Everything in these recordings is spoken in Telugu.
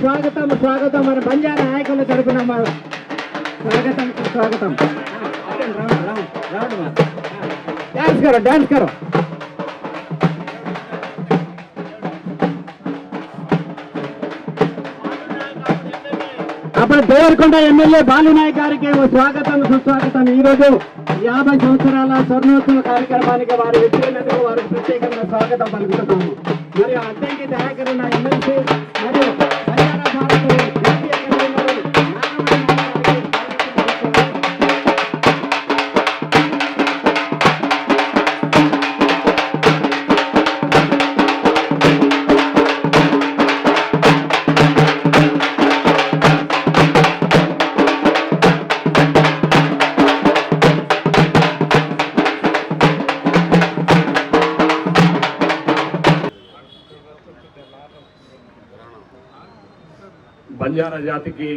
స్వాగతం స్వాగతం మన బంజారా నాయకుల తరపున స్వాగతం స్వాగతం. డాన్స్ కరో డాన్స్ కరో. అప్పుడు దేవరకొండ ఎమ్మెల్యే బాలునాయక్ గారికి స్వాగతం సుస్వాగతం. ఈ రోజు యాభై సంవత్సరాల స్వర్ణోత్సవ కార్యక్రమానికి వారు వచ్చినందుకు వారికి ప్రత్యేకంగా స్వాగతం పలుకుతున్నాము. మరియు అంటే బంజారా జాతికి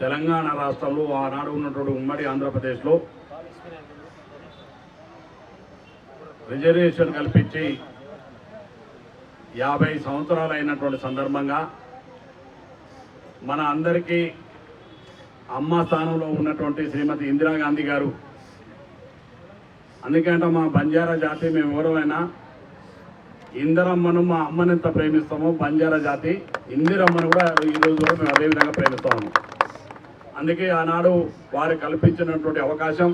తెలంగాణ రాష్ట్రంలో ఆనాడు ఉన్నటువంటి ఉమ్మడి ఆంధ్రప్రదేశ్లో రిజర్వేషన్ కల్పించి యాభై సంవత్సరాలు అయినటువంటి సందర్భంగా మన అందరికీ అమ్మ స్థానంలో ఉన్నటువంటి శ్రీమతి ఇందిరాగాంధీ గారు. అందుకంటే మా బంజారా జాతి మేము ఎవరైనా ఇందిరమ్మను మా అమ్మని ఎంత ప్రేమిస్తామో బంజారా జాతి ఇందిరమ్మను కూడా ఈ కూడా మేము అదేవిధంగా ప్రేమిస్తాము అందుకే ఆనాడు వారు కల్పించినటువంటి అవకాశం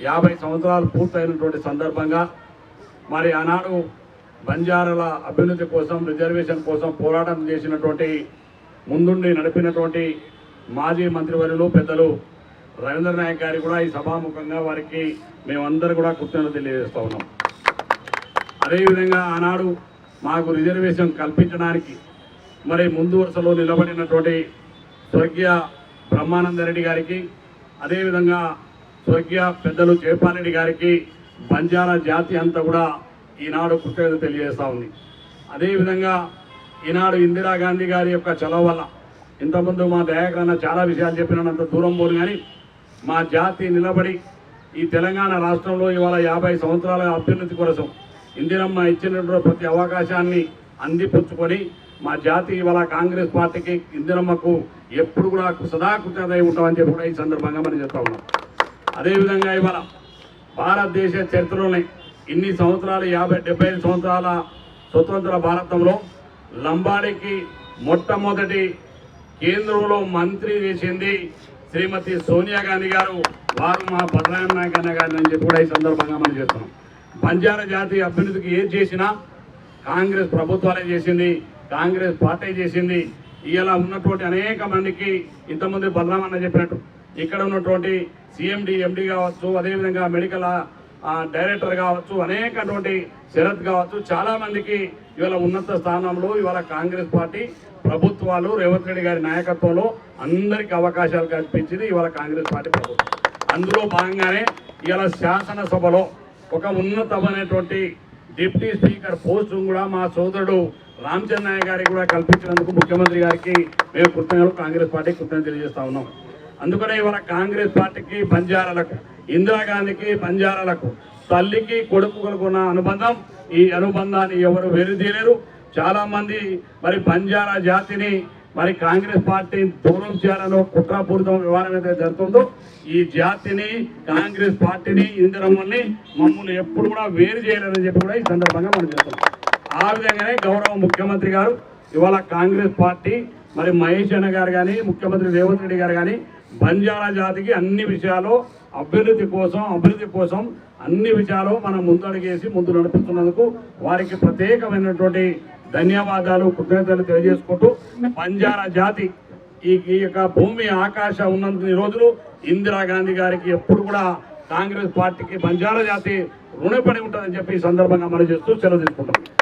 యాభై సంవత్సరాలు పూర్తయినటువంటి సందర్భంగా మరి ఆనాడు బంజారాల అభివృద్ధి కోసం రిజర్వేషన్ కోసం పోరాటం చేసినటువంటి ముందుండి నడిపినటువంటి మాజీ మంత్రివర్యులు పెద్దలు రవీంద్ర నాయక్ గారి కూడా ఈ సభాముఖంగా వారికి మేమందరూ కూడా కృతజ్ఞత తెలియజేస్తా ఉన్నాం. అదేవిధంగా ఆనాడు మాకు రిజర్వేషన్ కల్పించడానికి మరి ముందు వరుసలో నిలబడినటువంటి స్వర్గీయ బ్రహ్మానందరెడ్డి గారికి అదేవిధంగా స్వర్గీయ పెద్దలు జయపాలరెడ్డి గారికి బంజారా జాతి అంతా కూడా ఈనాడు కృతజ్ఞత తెలియజేస్తూ ఉంది. అదేవిధంగా ఈనాడు ఇందిరాగాంధీ గారి యొక్క చలవ వల్ల ఇంతకుముందు మా దయాకరణ చాలా విషయాలు చెప్పినంత దూరం పోను కానీ మా జాతి నిలబడి ఈ తెలంగాణ రాష్ట్రంలో ఇవాళ యాభై సంవత్సరాల అభ్యున్నతి కోసం ఇందిరమ్మ ఇచ్చినటువంటి ప్రతి అవకాశాన్ని అందిపుచ్చుకొని మా జాతి ఇవాళ కాంగ్రెస్ పార్టీకి ఇందిరమ్మకు ఎప్పుడు కూడా సదా ఉంటామని చెప్పి కూడా ఈ సందర్భంగా మనం చెప్తా ఉన్నాం. అదేవిధంగా ఇవాళ భారతదేశ చరిత్రలోనే ఇన్ని సంవత్సరాలు యాభై డెబ్బై ఐదు సంవత్సరాల స్వతంత్ర భారతంలో లంబాడికి మొట్టమొదటి కేంద్రంలో మంత్రి చేసింది శ్రీమతి సోనియా గాంధీ గారు వారు మా భద్రాయం నాయక్ గారిని అని చెప్పి కూడా ఈ సందర్భంగా మనం చేస్తున్నాం బంజారా జాతి అభివృద్ధికి ఏది చేసినా కాంగ్రెస్ ప్రభుత్వాలే చేసింది కాంగ్రెస్ పార్టీ చేసింది. ఇలా ఉన్నటువంటి అనేక మందికి ఇంతమంది బలరామన్న చెప్పినట్టు ఇక్కడ ఉన్నటువంటి సిఎండి ఎండి కావచ్చు అదేవిధంగా మెడికల్ డైరెక్టర్ కావచ్చు అనేకటువంటి శరత్ కావచ్చు చాలామందికి ఇవాళ ఉన్నత స్థానంలో ఇవాళ కాంగ్రెస్ పార్టీ ప్రభుత్వాలు రేవంత్ రెడ్డి గారి నాయకత్వంలో అందరికి అవకాశాలు కల్పించింది ఇవాళ కాంగ్రెస్ పార్టీ ప్రభుత్వం. అందులో భాగంగానే ఇవాళ శాసనసభలో ఒక ఉన్నతమైనటువంటి డిప్యూటీ స్పీకర్ పోస్టు కూడా మా సోదరుడు రామచంద్రయ్య గారికి కూడా కల్పించినందుకు ముఖ్యమంత్రి గారికి మేము కృతజ్ఞతలు కాంగ్రెస్ పార్టీ కృతజ్ఞత తెలియజేస్తా ఉన్నాం. అందుకనే ఇవాళ కాంగ్రెస్ పార్టీకి బంజారాలకు ఇందిరాగాంధీకి బంజారాలకు తల్లికి కొడుకులకు ఉన్న అనుబంధం ఈ అనుబంధాన్ని ఎవరు వెరుదీయలేరు. చాలామంది మరి బంజారా జాతిని మరి కాంగ్రెస్ పార్టీ దూరం చేయాలని కుట్రపూరితం వ్యవహారం అయితే జరుగుతుందో ఈ జాతిని కాంగ్రెస్ పార్టీని ఇందిరమ్మని మమ్మల్ని ఎప్పుడు కూడా వేరు చేయలేదని చెప్పి కూడా ఈ సందర్భంగా మనం చెప్తాం ఆ విధంగానే గౌరవ ముఖ్యమంత్రి గారు ఇవాళ కాంగ్రెస్ పార్టీ మరి మహేష్ అన్న గారు కానీ ముఖ్యమంత్రి రేవంత్ రెడ్డి గారు కానీ బంజారా జాతికి అన్ని విషయాలు అభివృద్ధి కోసం అభివృద్ధి కోసం అన్ని విషయాలు మనం ముందడుగేసి ముందు నడుపుతున్నందుకు వారికి ప్రత్యేకమైనటువంటి ధన్యవాదాలు కృతజ్ఞతలు తెలియజేసుకుంటూ బంజారా జాతి ఈ యొక్క భూమి ఆకాశ ఉన్నంత రోజులు ఇందిరాగాంధీ గారికి ఎప్పుడు కూడా కాంగ్రెస్ పార్టీకి బంజారా జాతి రుణపడి ఉంటుందని చెప్పి ఈ సందర్భంగా మనం చేస్తూ సెలవు తీసుకుంటాం